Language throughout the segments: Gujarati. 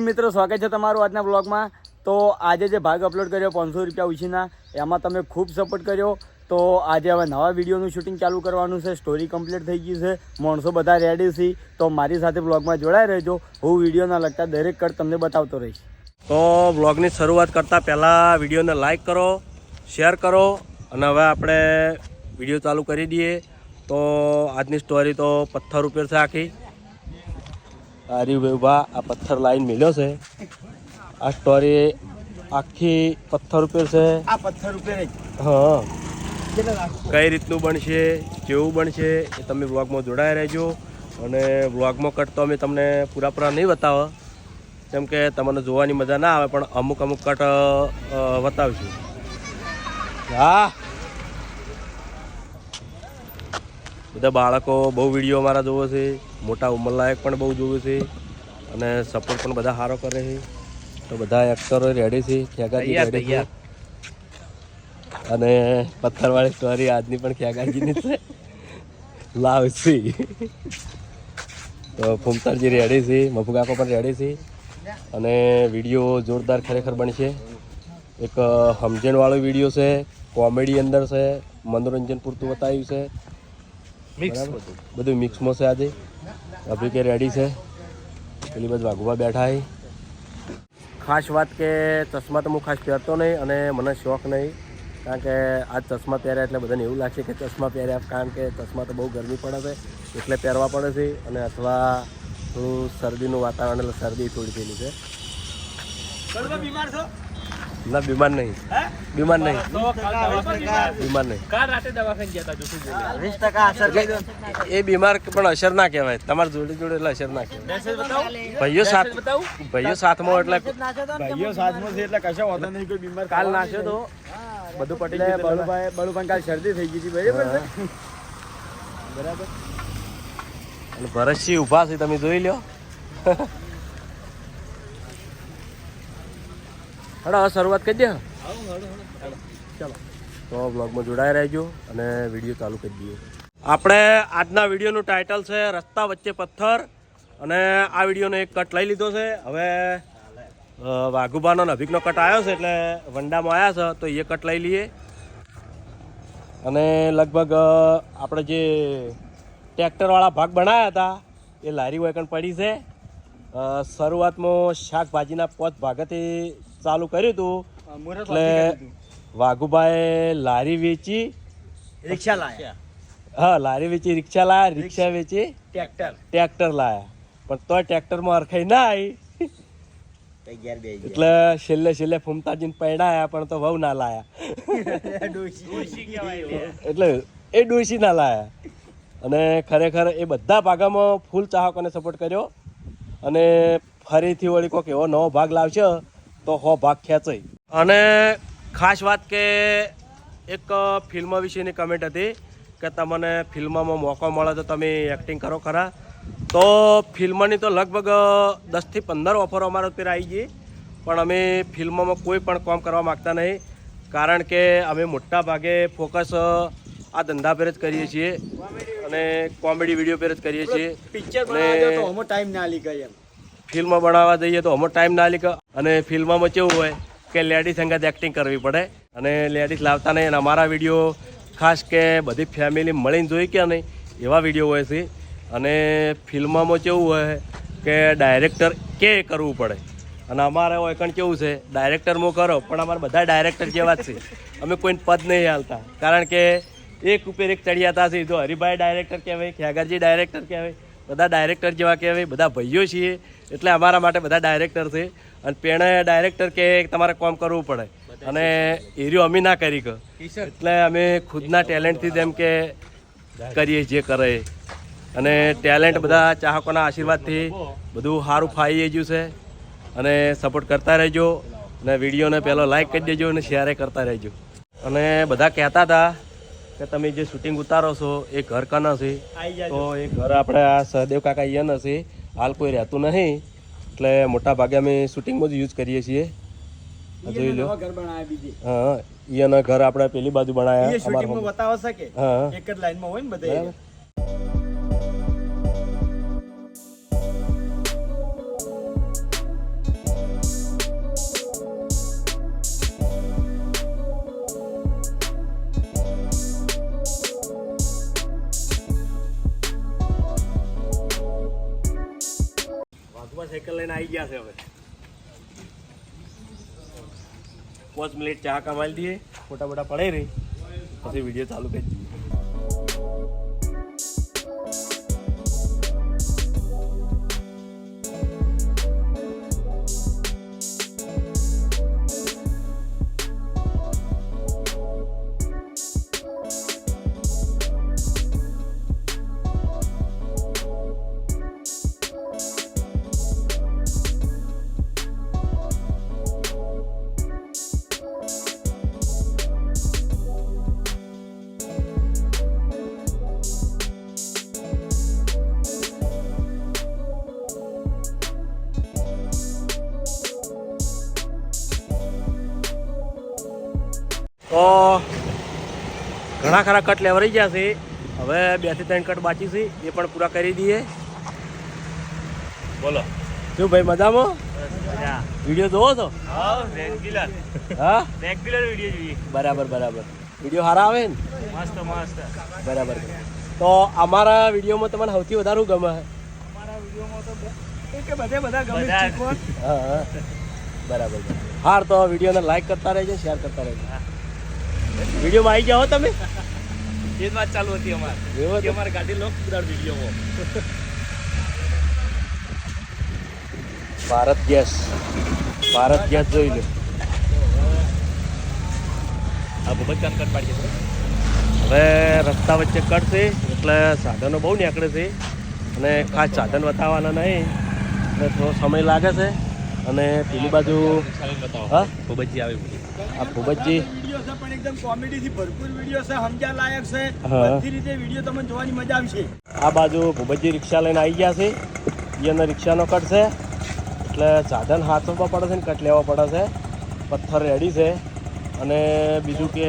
મિત્રો, સ્વાગત છે તમારું આજના બ્લોગમાં તો આજે જે ભાગ અપલોડ કર્યો પાંચસો રૂપિયા ઉછીના, એમાં તમે ખૂબ સપોર્ટ કર્યો. તો આજે હવે નવા વિડીયોનું શૂટિંગ ચાલુ કરવાનું છે સ્ટોરી કમ્પ્લીટ થઈ ગઈ છે, માણસો બધા રેડી છે. તો મારી સાથે બ્લોગમાં જોડાઈ રહેજો. હું વિડીયોના લગતા દરેક કટ તમને બતાવતો રહીશ. તો બ્લોગની શરૂઆત કરતાં પહેલાં વિડીયોને લાઇક કરો શેર કરો, અને હવે આપણે વીડિયો ચાલુ કરી દઈએ. તો આજની સ્ટોરી તો પથ્થર ઉપર છે આખી. આરી ઊભા આ પથ્થર લાઈન મેલ્યો છે. આ સ્ટોરી આખી પથ્થર ઉપર છે. આ પથ્થર ઉપર હા. કઈ રીતનું બનશે કેવું બનશે એ તમે બ્લોગમાં જોડાયા રહેજો. અને બ્લોગમાં કટ તો અમે તમને પૂરા પૂરા નહીં બતાવો કેમ કે તમને જોવાની મજા ના આવે પણ અમુક અમુક કટ બતાવીશું બતાવશું. હા બધા બાળકો બહુ વીડિયો મારા જોવો છે. મોટા ઉંમરલાયક પણ બહુ જોવે છે અને સપોર્ટ પણ બધા સારો કરે છે. તો બધા એક્ટરો રેડી છે ખેગાજી રેડી છે. અને પથ્થરવાળી સ્ટોરી આજની પણ ખેગાજીની છે. લાવસી તો ફૂમતારજી રેડી છે મફુકાકો પણ રેડી છે. અને વીડિયો જોરદાર ખરેખર બનશે. એક સમજણવાળો વીડિયો છે કોમેડી અંદર છે મનોરંજન પૂરતું બતાવ્યું છે. બરાબર? બધું. મિક્સમાં છે આજે. અભી કે રેડી છે પેલી બાજુ વાઘુભા બેઠા છે ખાસ વાત કે ચશ્મા તો હું ખાસ પહેરતો નહીં અને મને શોખ નહીં. કારણ કે આ ચશ્મા પહેર્યા એટલે બધાને એવું લાગશે કે ચશ્મા પહેર્યા, કારણ કે ચશ્મા તો બહુ ગરમી પડે છે, એટલે પહેરવા પડે છે અને અથવા થોડું શરદીનું વાતાવરણ, એટલે શરદી થોડી થયેલી છે? ના બીમાર નહીં. બીમાર નહીં. બીમાર નહીં. વીસ ટકા અસર એ બીમાર પણ અસર ના કહેવાય. તમારે જોડે જોડે એટલે અસર ના કહેવાય. ભાઈઓ સાથ ભાઈઓ સાથમાં એટલે ભાઈઓ સાથમાં છે એટલે કશો હોતો નહીં કોઈ બીમાર કાલ નાખ્યો તો. બધું પટી જાય બળુભાઈ બળુભાઈ કાલ શરદી થઈ ગઈ હતી બરાબર બરાબર. અને ભરતસિંહ ઊભા છે તમે જોઈ લો હડો હવે શરૂઆત કરી દે. ચાલો. તો બ્લોગમાં જોડાઈ રહેજો અને વીડિયો ચાલુ કરી દઈએ. આપણે આજના વિડીયોનું ટાઇટલ છે રસ્તા વચ્ચે પથ્થર અને આ વિડીયોનો એક કટ લઈ લીધો છે. હવે વાઘુબાનો અને કટ આવ્યો છે એટલે વંડામાં આવ્યા છે તો એ કટ લઈ લઈએ. અને લગભગ આપણે જે ટ્રેક્ટરવાળા ભાગ બનાવ્યા હતા એ લારી વેકણ પડી છે. શરૂઆતમાં શાકભાજીના પોત ભાગેથી ચાલુ કર્યું હતું. એટલે વાઘુભાઈ લારી વેચી. રિક્ષા લાયા. હા લારી વેચી રિક્ષા લાયા રિક્ષા. વેચી. ટ્રેક્ટર. ટ્રેક્ટર લાયા. પણ તોય ટ્રેક્ટરમાં અરખાઈ ના આવી. એટલે છેલ્લે છેલ્લે ફૂમતાજીને પૈડાયા પણ તો વહુ ના લાયા. એટલે. એ ડોસી ના લાયા. અને ખરેખર એ બધા ભાગામાં ફૂલ ચાહકોને સપોર્ટ કર્યો. અને ફરીથી વળી કોઈક એવો નવો ભાગ લાવશે, તો હો ભાગ ખેંચાય. અને ખાસ વાત કે એક ફિલ્મ વિશેની કમેન્ટ હતી કે તમને ફિલ્મમાં મોકો મળે તો તમે એક્ટિંગ કરો ખરા. તો ફિલ્મની તો લગભગ દસથી પંદર ઓફરો અમારા અત્યારે આવી ગઈ. પણ અમે ફિલ્મમાં કોઈ પણ કામ કરવા માગતા નહીં. કારણ કે અમે મોટા ભાગે ફોકસ આ ધંધા પર જ કરીએ છીએ. અને કોમેડી વીડિયો પર જ કરીએ છીએ. પિક્ચર અને બનાવવા તો હમો ટાઈમ ના લી એમ. ફિલ્મ બનાવવા જઈએ તો અમો ટાઈમ ના લીકે અને ફિલ્મમાં કેવું હોય કે લેડીઝ અંગત એક્ટિંગ કરવી પડે. અને લેડીઝ લાવતા નહીં. અને અમારા વીડિયો ખાસ કે બધી ફેમિલી મળીને જોઈ કે નહીં એવા વીડિયો હોય છે. અને ફિલ્મમાં કેવું હોય કે ડાયરેક્ટર કે કરવું પડે. અને અમારે હોય કણ કેવું છે ડાયરેક્ટરમાં કરો પણ અમારે બધા ડાયરેક્ટર જેવા જ છે. અમે કોઈને પદ નહીં હાલતા. કારણ કે એક ઉપર એક ચડિયાતા છે. જો હરિભાઈ ડાયરેક્ટર કહેવાય ખ્યાગરજી ડાયરેક્ટર કહેવાય બધા ડાયરેક્ટર જેવા કહેવાય બધા ભાઈઓ છીએ. એટલે અમારા માટે બધા ડાયરેક્ટર છે. અને પેણે ડાયરેક્ટર કે તમારે કામ કરવું પડે. અને એરિયો અમે ના કરી કે. એટલે અમે ખુદના ટેલેન્ટથી જેમ કે કરીએ જે કરે. અને ટેલેન્ટ બધા ચાહકોના આશીર્વાદથી બધું સારું ફાઈ ગયું છે. અને સપોર્ટ કરતા રહેજો. અને વિડીયોને પહેલો લાઈક કરી દેજો અને શેર કરતા રહેજો. અને બધા કહેતા હતા કે તમે જે શૂટિંગ ઉતારો છો એ ઘર કાના છે? તો એ ઘર આપણે આ સહદેવ કાકા અહીંયા હશે હાલ કોઈ રહેતું નહીં. એટલે મોટા ભાગે અમે શૂટિંગમાં જ યુઝ કરીએ છીએ. જોઈ લો. હા અહીંયાના ઘર આપણે પેલી બાજુ બનાવ્યા બતાવો શકે એક જ લાઈનમાં હોય ને બધા લઈને આવી ગયા છે હવે. પાંચ મિનિટ ચા કમાઈ દઈએ ફોટા ફોટા પડાઈ રહી, પછી વીડિયો ચાલુ કરી તો ઘણા ખરા કટ લેવરાઈ ગયા છે. હવે બેથી ત્રણ કટ બાકી છે. એ પણ પૂરા કરી દઈએ. બોલો. શું ભાઈ મજામાં? વીડિયો જોવો છો? હા રેગ્યુલર વીડિયો જોઈએ. બરાબર બરાબર. વીડિયો સારા આવે ને? મસ્ત મસ્ત. બરાબર તો અમારા વિડીયોમાં તમને સૌથી વધારે ગમે? અમારા વિડીયોમાં તો બધે બધા ગમે છે હા હા. બરાબર બરાબર. હાર તો વિડીયોને લાઈક કરતા રહેજો શેર કરતા રહેજો. વિડીયોમાં આવી જાઓ તમે. એ જ વાત ચાલુ હતી અમારે? અમારે ગાડી લોક ઉડાડ વિડીયોમાં. ભારત ગેસ. ભારત ગેસ જોઈ લો. આ બહુ કામ કટ પાડી છે હવે રસ્તા વચ્ચે કટશે એટલે સાધનો બહુ નીકળે છે. અને ખાસ સાધન બતાવવાના નહીં એટલે થોડો સમય લાગે છે. અને પેલી બાજુ હા? બહુબજી આવી આ ભૂપતજી વીડિયો છે પણ એકદમ કોમેડીથી ભરપૂર વીડિયો છે સમજા લાયક છે બધી રીતે વીડિયો તમને જોવાની મજા આવશે. આ બાજુ ભૂપતજી રિક્ષા લઈને આવી ગયા છે. એનો રિક્ષાનો કટ છે. એટલે સાધન હાથમાં પડે છે ને કટ લેવા પડે છે. પથ્થર રેડી છે. અને બીજું કે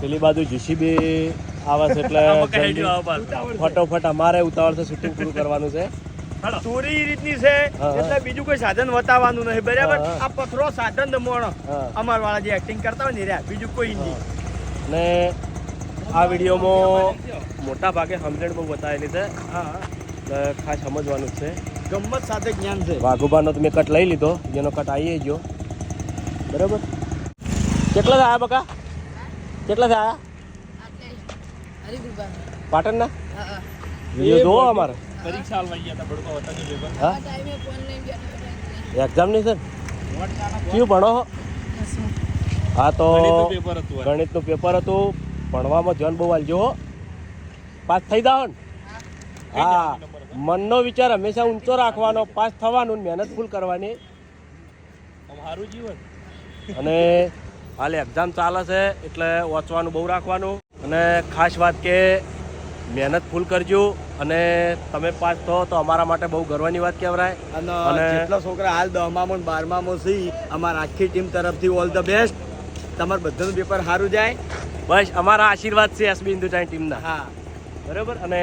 પેલી બાજુ જીસીબી આવે છે એટલે ફટોફટ અમારે ઉતાવળ છે શૂટિંગ પૂરું કરવાનું છે. સ્ટોરી એ રીતની છે એટલે બીજું કોઈ સાધન વતાવવાનું નહીં બરાબર? આ પથરો સાધન મોણ અમાર વાળા જે એક્ટિંગ કરતા હોય ને રહ્યા. બીજું કોઈ નહીં. ને આ વિડીયોમાં મોટા ભાગે હમઝેડ બહુ બતાવેલી છે. હા ખાસ સમજવાનું જ છે. ગમત સાથે જ્ઞાન છે. વાઘુબાનો તો મેં કટ લઈ લીધો જેનો કટ આવી ગયો. બરાબર? કેટલા થયા બકા? કેટલા થયા? પાટણના? વીડિયો જોવો અમારે. પરીક્ષા હાલવા ગયા હતા બડકો હતા જો પેપર હા? ટાઈમે ફોન લઈને બેઠા એક્ઝામની છે? કયું ભણો હા? તો પેપર હતું ગણિતનું પેપર હતું. ભણવામાં ધ્યાન બહુ આલજો પાસ થઈ જાઓ ને. હા. મનનો વિચાર હંમેશા ઊંચો રાખવાનો પાસ થવાનું મહેનત ફૂલ કરવાની. સારું જીવન. અને હાલ એક્ઝામ ચાલે છે એટલે વાંચવાનું બહુ રાખવાનું. અને ખાસ વાત કે મહેનત ફૂલ કરજો અને તમે પાસ થો તો અમારા માટે બહુ ગર્વની વાત કહેવાય. અને જેટલા છોકરા હાલ દસમામાં ને બારમામાં છે અમારા આખી ટીમ તરફથી ઓલ ધ બેસ્ટ તમારું બધાનું પેપર સારું જાય. બસ અમારા આશીર્વાદ છે એસબી હિન્દુસ્તાન ટીમના. હા. બરાબર? અને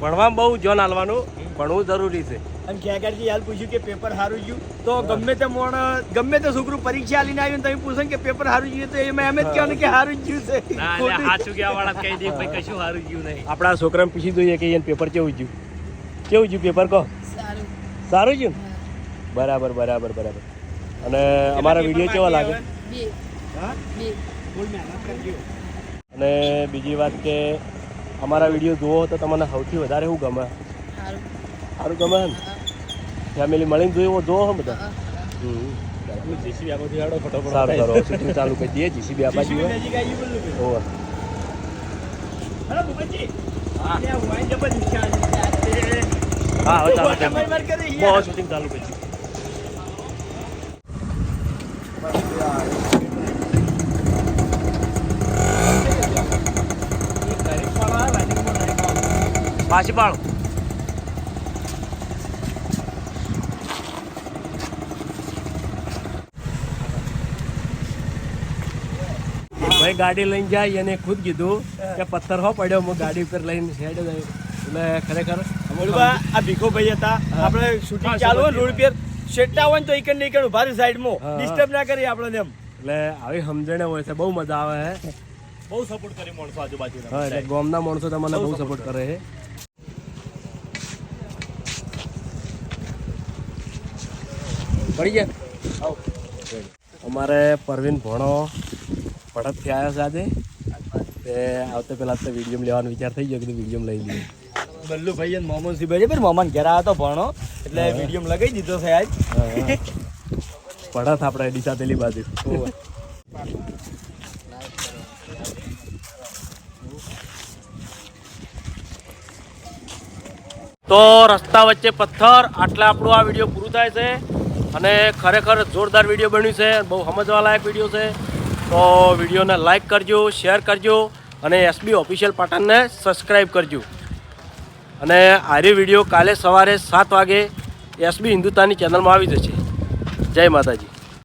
ભણવામાં બહુ જોન હાલવાનું ભણવું જરૂરી છે. અને ખેગારજી હાલ પૂછ્યું કે પેપર સારું ગયું? તો ગમે તે મોણ ગમે તે છોકરું પરીક્ષા આલીને આવ્યું ને તમે પૂછો ને કે પેપર સારું ગયું તો એમાં એમ જ કહેવાનું કે સારું ગયું છે. સાચું કહેવા વાળા કહી દે ભાઈ કશું સારું ગયું નહીં. આપણા છોકરાને પૂછી દઈએ કે એને પેપર કેવું ગયું? કેવું ગયું પેપર કહો? સારું. સારું ગયું? બરાબર બરાબર બરાબર. અને અમારા વીડિયો કેવા લાગે? અને બીજી વાત કે અમારા વીડિયો જુઓ તો તમને સૌથી વધારે શું ગમે? સારું સારું ગમે ને ફેમિલી મળીને જોયો જોવો હો બધા. સારું સારું. શૂટિંગ ચાલુ કરી દઈએ જીસીબી આ બાજુ ઓવર હા. હવે કરી કરે શૂટિંગ ચાલુ કરી પાછી પાડો. ભાઈ ગાડી લઈને જાય અને ખુદ કીધું કે પથ્થર હો પડ્યો હું ગાડી ઉપર લઈને હેડ જાય એટલે ખરેખર આ ભીખો ભાઈ હતા આપણે શૂટિંગ ચાલુ હોય રોડ પર શેટા હોય ને તો એકન ને એકન ઊભા સાઈડમાં. ડિસ્ટર્બ ના કરી આપણે એમ. એટલે આવી સમજણે હોય છે બહુ મજા આવે છે. બહુ સપોર્ટ કરે માણસો આજુબાજુ હા એટલે ગામના માણસો તમને બહુ સપોર્ટ કરે છે. પડી ગયા? અમારે પરવીન ભણો પડતથી આવ્યા છે આજે તે આવતે પહેલાં તો વીડિયો લેવાનો વિચાર થઈ ગયો કે વીડિયો લઈ લઈએ બલ્લુભાઈ અને મોહમ્મદ સિંહ પણ મોહમ્મદ ઘેર આવ્યો હતો ભણો. એટલે વીડિયો લગાવી દીધો છે આજ. પડત આપણે ડીસા તેલી બાજુ. તો રસ્તા વચ્ચે પથ્થર આટલા આપણું આ વીડિયો પૂરું થાય છે. અને ખરેખર જોરદાર વીડિયો બન્યું છે. બહુ સમજવા લાયક વીડિયો છે. તો વિડીયોને લાઇક કરજો, શેર કરજો અને એસબી ઓફિશિયલ પાટણને સબસ્ક્રાઈબ કરજો. અને આર્ય વીડિયો કાલે સવારે સાત વાગે એસબી હિન્દુસ્તાની ચેનલમાં આવી જશે. જય માતાજી.